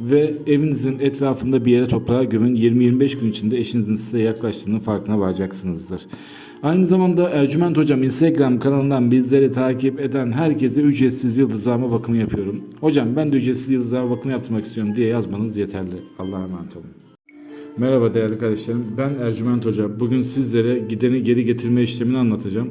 ve evinizin etrafında bir yere toprağa gömün. 20-25 gün içinde eşinizin size yaklaştığının farkına varacaksınızdır. Aynı zamanda Ercüment Hocam Instagram kanalından bizleri takip eden herkese ücretsiz yıldızlama bakımı yapıyorum. Hocam ben de ücretsiz yıldızlama bakımı yaptırmak istiyorum diye yazmanız yeterli. Allah'a emanet olun. Merhaba değerli kardeşlerim. Ben Ercüment Hoca. Bugün sizlere gideni geri getirme işlemini anlatacağım.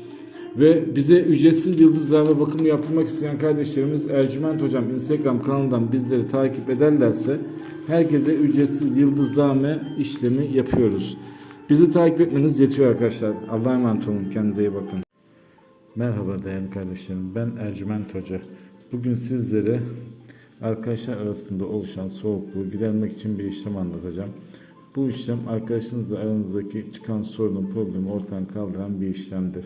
Ve bize ücretsiz yıldızlarla bakımı yaptırmak isteyen kardeşlerimiz Ercüment Hocam Instagram kanalından bizleri takip ederlerse herkese ücretsiz yıldızlame işlemi yapıyoruz. Bizi takip etmeniz yetiyor arkadaşlar. Allah'a emanet olun. Kendinize iyi bakın. Merhaba değerli kardeşlerim. Ben Ercüment Hoca. Bugün sizlere arkadaşlar arasında oluşan soğukluğu gidermek için bir işlem anlatacağım. Bu işlem arkadaşınızla aranızdaki çıkan sorunun problemi ortadan kaldıran bir işlemdir.